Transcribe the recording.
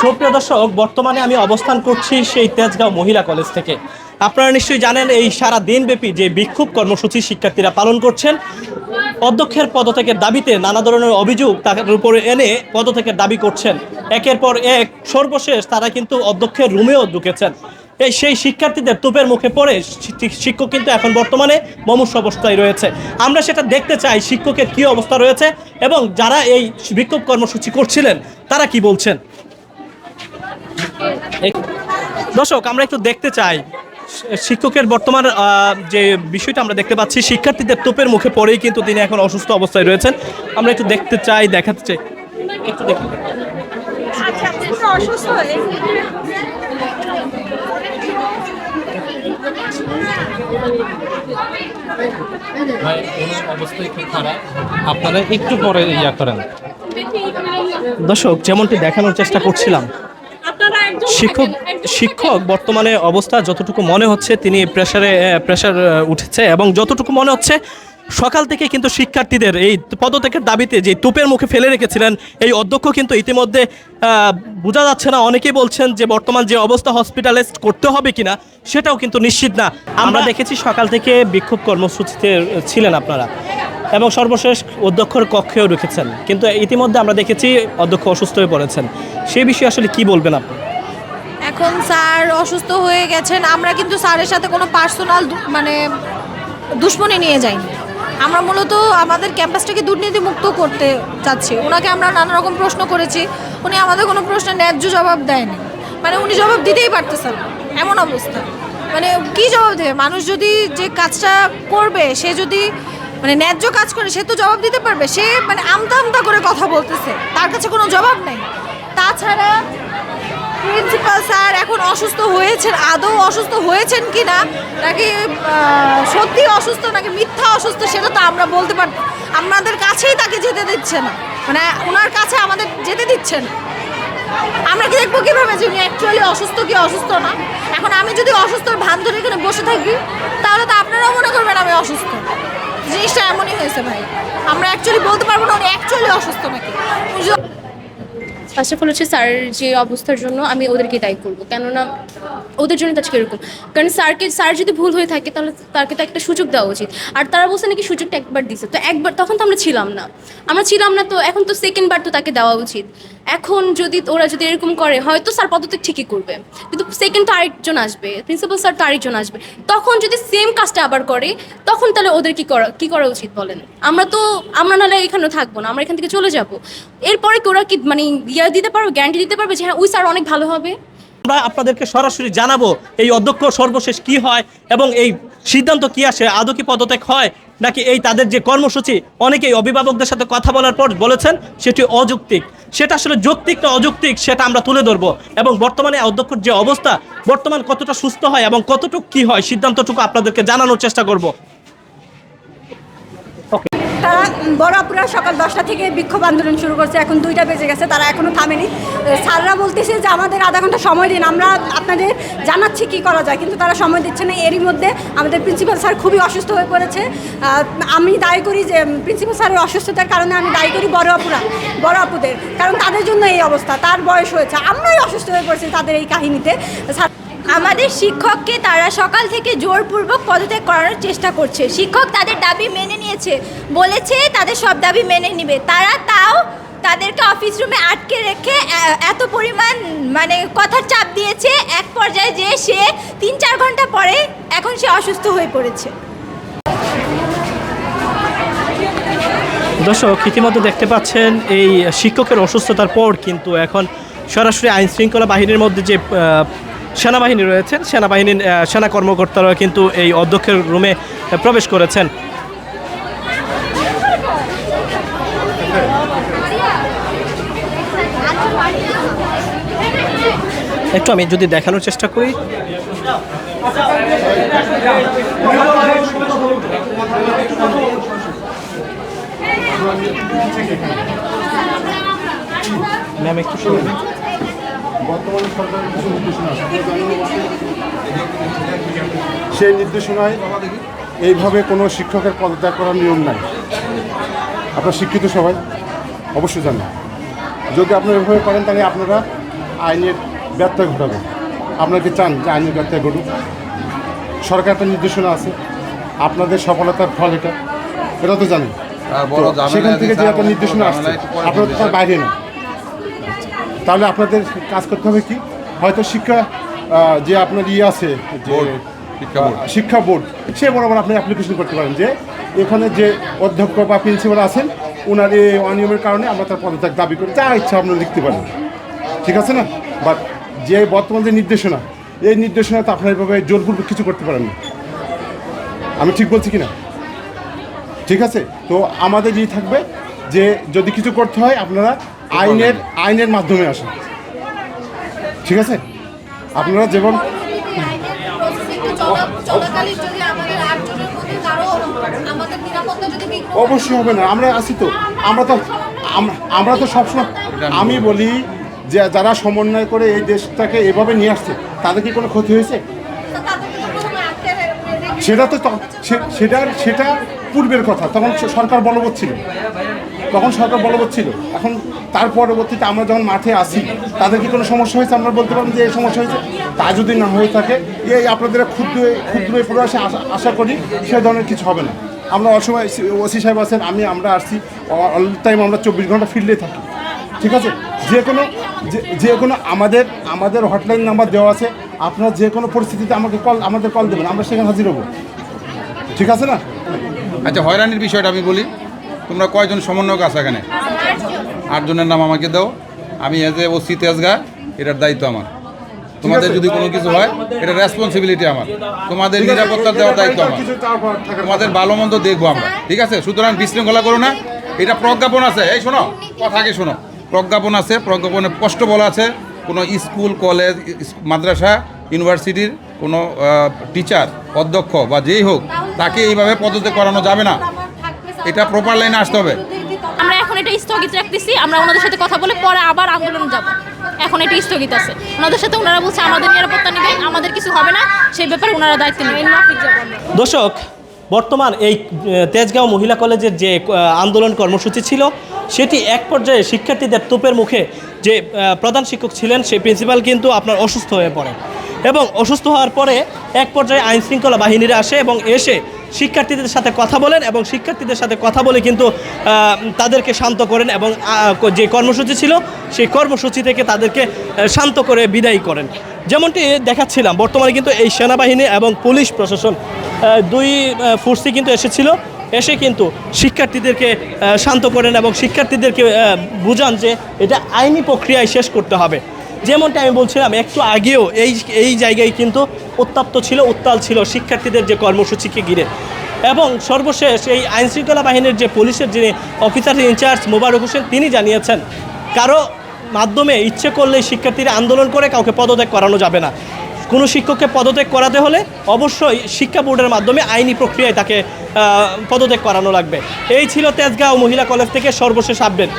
সুপ্রিয় দর্শক, বর্তমানে আমি অবস্থান করছি সেই তেজগাঁও মহিলা কলেজ থেকে। আপনারা নিশ্চয়ই জানেন এই সারা দিনব্যাপী যে বিক্ষোভ কর্মসূচি শিক্ষার্থীরা পালন করছেন, অধ্যক্ষের পদত্যাগের দাবিতে নানা ধরনের অভিযোগ তার উপরে এনে পদত্যাগের দাবি করছেন। একের পর এক, সর্বশেষ তারা কিন্তু অধ্যক্ষের রুমেও ঢুকেছেন। এই সেই শিক্ষার্থীদের তোপের মুখে পড়ে শিক্ষক কিন্তু এখন বর্তমানে মমুষ অবস্থায় রয়েছে। আমরা সেটা দেখতে চাই শিক্ষকের কী অবস্থা রয়েছে এবং যারা এই বিক্ষোভ কর্মসূচি করছিলেন, তারা কি বলছেন? দর্শক আমরা একটু দেখতে চাই। শিক্ষকের বর্তমান যে বিষয়টা আমরা দেখতে পাচ্ছি শিক্ষার্থীদের তোপের মুখে পড়েই কিন্তু তিনি এখন অসুস্থ অবস্থায় রয়েছেন। আমরা একটু দেখতে চাই দেখাতে চাই। একটু দেখতে আচ্ছা আপনারা একটু পরে ইয়া করেন। দর্শক যেমনটি দেখানোর চেষ্টা করছিলাম শিক্ষক শিক্ষক বর্তমানে অবস্থা যতটুকু মনে হচ্ছে তিনি প্রেশারে প্রেশার উঠেছে এবং যতটুকু মনে হচ্ছে সকাল থেকে কিন্তু শিক্ষার্থীদের এই পদত্যাগের দাবিতে যে তুপের মুখে ফেলে রেখেছিলেন এই অধ্যক্ষ কিন্তু ইতিমধ্যে বোঝা যাচ্ছে না। অনেকেই বলছেন যে বর্তমান যে অবস্থা হসপিটালাইজ করতে হবে কিনা সেটাও কিন্তু নিশ্চিত না। আমরা দেখেছি সকাল থেকে বিক্ষোভ কর্মসূচিতে ছিলেন আপনারা এবং সর্বশেষ অধ্যক্ষর কক্ষেও রেখেছেন। কিন্তু ইতিমধ্যে আমরা দেখেছি অধ্যক্ষ অসুস্থ হয়ে পড়েছেন। সেই বিষয়ে আসলে কি বলবেন আপনি? এখন স্যার অসুস্থ হয়ে গেছেন, আমরা কিন্তু স্যারের সাথে কোনো পার্সোনাল মানে দুশ্মনী নিয়ে যাইনি। আমরা মূলত আমাদের ক্যাম্পাসটাকে দুর্নীতি মুক্ত করতে চাচ্ছি। ওনাকে আমরা নানা রকম প্রশ্ন করেছি, উনি আমাদের কোনো প্রশ্নের ন্যায্য জবাব দেয়নি। মানে উনি জবাব দিতেই পারতেছেন এমন অবস্থা। মানে কি জবাব দেবে? মানুষ যদি যে কাজটা করবে, সে যদি মানে ন্যায্য কাজ করে, সে তো জবাব দিতে পারবে। সে মানে আমতা আমতা করে কথা বলতেছে, তার কাছে কোনো জবাব নেই। তাছাড়া প্রিন্সিপাল স্যার এখন অসুস্থ হয়েছেন, আদৌ অসুস্থ হয়েছেন কি না নাকি সত্যি অসুস্থ নাকি মিথ্যা অসুস্থ সেটা তো আমরা বলতে পার, আমাদের কাছেই তাকে যেতে দিচ্ছে না। মানে ওনার কাছে আমাদের যেতে দিচ্ছে না আমরা কি দেখব কীভাবে যে উনি অ্যাকচুয়ালি অসুস্থ কি অসুস্থ না? এখন আমি যদি অসুস্থ ভান ধরে এখানে বসে থাকি, তাহলে তো আপনারাও মনে করবেন আমি অসুস্থ। জিনিসটা এমনই হয়েছে ভাই। আমরা অ্যাকচুয়ালি বলতে পারব না উনি অ্যাকচুয়ালি অসুস্থ নাকি। ফার্স্ট অফ অল হচ্ছে স্যার যে অবস্থার জন্য আমি ওদেরকে দায়ী করব। কেননা ওদের জন্য আজকে এরকম। কারণ স্যারকে, স্যার যদি ভুল হয়ে থাকে, তাহলে তাকে তো একটা সুযোগ দেওয়া উচিত। আর তারা বলছে নাকি সুযোগটা একবার দিছে। তো একবার, তখন তো আমরা ছিলাম না। আমরা ছিলাম না, তো এখন তো সেকেন্ডবার তো তাকে দেওয়া উচিত। এখন যদি ওরা যদি এরকম করে, হয়তো স্যার পদত্যাগ ঠিকই করবে। কিন্তু সেকেন্ড তো আরেকজন আসবে প্রিন্সিপাল স্যার তো আরেকজন আসবে। তখন যদি সেম কাজটা আবার করে, তখন তাহলে ওদের কি করা কি করা উচিত বলেন? আমরা তো, আমরা নাহলে এখানে থাকব না, আমরা এখান থেকে চলে যাব। এরপরে কি ওরা কি মানে ইয়া দিতে পারবে গ্যারান্টি দিতে পারবে যে হ্যাঁ ওই স্যার অনেক ভালো হবে? আমরা আপনাদেরকে সরাসরি জানাব এই অধ্যক্ষ সর্বশেষ কি হয় এবং এই সিদ্ধান্ত কি আসে, আদৌ কি পদত্যাগ হয়, নাকি এই তাদের যে কর্মসূচি, অনেকেই অভিভাবকদের সাথে কথা বলার পর বলেছেন সেটি অযৌক্তিক। সেটা আসলে যৌক্তিক না অযৌক্তিক সেটা আমরা তুলে ধরবো। এবং বর্তমানে অধ্যক্ষর যে অবস্থা, বর্তমান কতটা সুস্থ হয় এবং কতটুকু কি হয় সিদ্ধান্তটুকু আপনাদেরকে জানানোর চেষ্টা করব। তারা বড় আপুরা সকাল দশটা থেকে বিক্ষোভ আন্দোলন শুরু করছে। এখন দুইটা বেজে গেছে, তারা এখনও থামেনি। স্যাররা বলতেছে যে আমাদের আধা ঘণ্টা সময় দিন, আমরা আপনাদের জানাচ্ছি কি করা যায়, কিন্তু তারা সময় দিচ্ছে না। এরই মধ্যে আমাদের প্রিন্সিপাল স্যার খুবই অসুস্থ হয়ে পড়েছে। আমি দায়ী করি যে প্রিন্সিপাল স্যারের অসুস্থতার কারণে আমি দায়ী করি বড় আপুরা বড় আপুদের কারণ তাদের জন্য এই অবস্থা, তার বয়স হয়েছে। আমরাই অসুস্থ হয়ে পড়েছি তাদের এই কাহিনীতে। স্যার আমাদের শিক্ষককে তারা সকাল থেকে জোরপূর্বক পদত্যাগ করানোর চেষ্টা করছে। শিক্ষক তাদের দাবি মেনে নিয়েছে, বলেছে তাদের সব দাবি মেনে নেবে। তারা তাও তাদেরকে অফিস রুমে আটকে রেখে এত পরিমাণ মানে কথার চাপ দিয়েছে, এক পর্যায়ে যে সে তিন চার ঘণ্টা পরে এখন সে অসুস্থ হয়ে পড়েছে। দর্শক, ইতিমধ্যে দেখতে পাচ্ছেন এই শিক্ষকের অসুস্থতার পর কিন্তু এখন সরাসরি আইন শৃঙ্খলা বাহিনীর মধ্যে যে সেনাবাহিনী রয়েছেন। সেনাবাহিনীর সেনা কর্মকর্তারা কিন্তু এই অধ্যক্ষের রুমে প্রবেশ করেছেন। একটু আমি যদি দেখানোর চেষ্টা করি। ম্যাম একটু শুনুন। বর্তমানে সরকারের কিছু নির্দেশনা সেই নির্দেশনায় এইভাবে কোনো শিক্ষকের পদত্যাগ করার নিয়ম নাই। আপনারা শিক্ষিত সবাই অবশ্যই জানেন। যদি আপনারা এভাবে করেন তাহলে আপনারা আইনের ব্যত্যয় ঘটাবে আপনারা কি চান যে আইনের ব্যত্যয় ঘটুক? সরকার একটা নির্দেশনা আছে। আপনাদের সফলতার ফল এটা। এটা তো জানেন। সেখান থেকে যে একটা নির্দেশনা আসছে আপনারা তো তার বাইরে না। তাহলে আপনাদের কাজ করতে হবে কি? হয়তো শিক্ষা যে আপনার ইয়ে আছে যে শিক্ষা বোর্ড। সে বরাবর আপনি অ্যাপ্লিকেশন করতে পারেন যে এখানে যে অধ্যক্ষ বা প্রিন্সিপাল আছেন ওনার এই অনিয়মের কারণে আমরা তার পদত্যাগ দাবি করি। যা ইচ্ছা আপনারা লিখতে পারেন। ঠিক আছে না? বাট যে বর্তমান যে নির্দেশনা এই নির্দেশনা তো আপনার এভাবে জোরপূর্বক কিছু করতে পারেন না। আমি ঠিক বলছি কি না ঠিক আছে? তো আমাদের ই থাকবে যে যদি কিছু করতে হয় আপনারা আইনের আইনের মাধ্যমে আসে ঠিক আছে? আপনারা যেমন অবশ্যই হবে না। আমরা আছি তো। আমরা তো আম- আমরা তো সবসময় আমি বলি যে যারা সমন্বয় করে এই দেশটাকে এভাবে নিয়ে আসছে তাদের কি কোনো ক্ষতি হয়েছে? সেটা তো সেটা সেটা পূর্বের কথা তখন সরকার বলবৎ ছিল। তখন সরকার বলবৎ ছিল? এখন তার পরবর্তীতে আমরা যখন মাঠে আসি, তাদের কি কোনো সমস্যা হয়েছে আমরা বলতে পারব যে এই সমস্যা হয়েছে? তা যদি না হয়ে থাকে, এই আপনাদের ক্ষুদ্র ক্ষুদ্র প্রয়াসে আশা আশা করি সে ধরনের কিছু হবে না। আমরা অসময় ওসি সাহেব আছেন, আমি, আমরা আসছি অল টাইম আমরা চব্বিশ ঘণ্টা ফিল্ডে থাকি, ঠিক আছে? যে কোনো যে কোনো আমাদের আমাদের হটলাইন নাম্বার দেওয়া আছে, আপনারা যে কোনো পরিস্থিতিতে আমাকে কল, আমাদের কল দেবেন, আমরা সেখানে হাজির হব, ঠিক আছে না? আচ্ছা হয়রানির বিষয়টা আমি বলি। তোমরা কয়জন সমন্বয়ক আছে এখানে? আটজনের নাম আমাকে দাও। আমি এজ এ ওসি তেজগা এটার দায়িত্ব আমার। তোমাদের যদি কোনো কিছু হয় এটা রেসপন্সিবিলিটি আমার। তোমাদের নিরাপত্তা দেওয়ার দায়িত্ব আমার। তোমাদের ভালো মন্দ দেখব আমরা। ঠিক আছে? সুতরাং বিশৃঙ্খলা করো না। এটা প্রজ্ঞাপন আছে। এই শোনো কথা আগে শোনো। প্রজ্ঞাপন আছে। প্রজ্ঞাপনে স্পষ্ট বলা আছে কোনো স্কুল কলেজ মাদ্রাসা ইউনিভার্সিটির কোনো টিচার অধ্যক্ষ বা যেই হোক তাকে এইভাবে পদত্যাগ করানো যাবে না। এটা প্রপার লাইনে আসতে হবে। আমরা এখন এটা স্থগিত রাখতেছি আমরা ওনাদের সাথে কথা বলে পরে আবার আন্দোলন যাব। এখন এটা স্থগিত আছে। ওনাদের সাথে ওনারা বলছে আমাদের নিরাপত্তা নেবে আমাদের কিছু হবে না। সেই ব্যাপারে ওনারা দায়িত্ব নেবেন দর্শক বর্তমান এই তেজগাঁও মহিলা কলেজের যে আন্দোলন কর্মসূচি ছিল সেটি এক পর্যায়ে শিক্ষার্থীদের তোপের মুখে যে প্রধান শিক্ষক ছিলেন সেই প্রিন্সিপাল কিন্তু আপনার অসুস্থ হয়ে পড়ে। এবং অসুস্থ হওয়ার পরে এক পর্যায়ে আইনশৃঙ্খলা বাহিনীরা আসে এবং এসে শিক্ষার্থীদের সাথে কথা বলেন এবং শিক্ষার্থীদের সাথে কথা বলে কিন্তু তাদেরকে শান্ত করেন এবং যে কর্মসূচি ছিল, সেই কর্মসূচি থেকে তাদেরকে শান্ত করে বিদায়ী করেন। যেমনটি দেখাচ্ছিলাম, বর্তমানে কিন্তু এই সেনাবাহিনী এবং পুলিশ প্রশাসন দুই ফোর্সই কিন্তু এসেছিল। এসে কিন্তু শিক্ষার্থীদেরকে শান্ত করেন এবং শিক্ষার্থীদেরকে বুঝান যে এটা আইনি প্রক্রিয়ায় শেষ করতে হবে। যেমনটা আমি বলছিলাম, একটু আগেও এই এই জায়গায় কিন্তু উত্তপ্ত ছিল, উত্তাল ছিল শিক্ষার্থীদের যে কর্মসূচিকে ঘিরে। এবং সর্বশেষ এই আইনশৃঙ্খলা বাহিনীর যে পুলিশের যিনি অফিসার ইনচার্জ মোবারক হোসেন, তিনি জানিয়েছেন, কারও মাধ্যমে ইচ্ছে করলে শিক্ষার্থীরা আন্দোলন করে কাউকে পদত্যাগ করানো যাবে না। কোনো শিক্ষককে পদত্যাগ করাতে হলে অবশ্যই শিক্ষা বোর্ডের মাধ্যমে আইনি প্রক্রিয়ায় তাকে পদত্যাগ করানো লাগবে। এই ছিল তেজগাঁও মহিলা কলেজ থেকে সর্বশেষ আপডেট।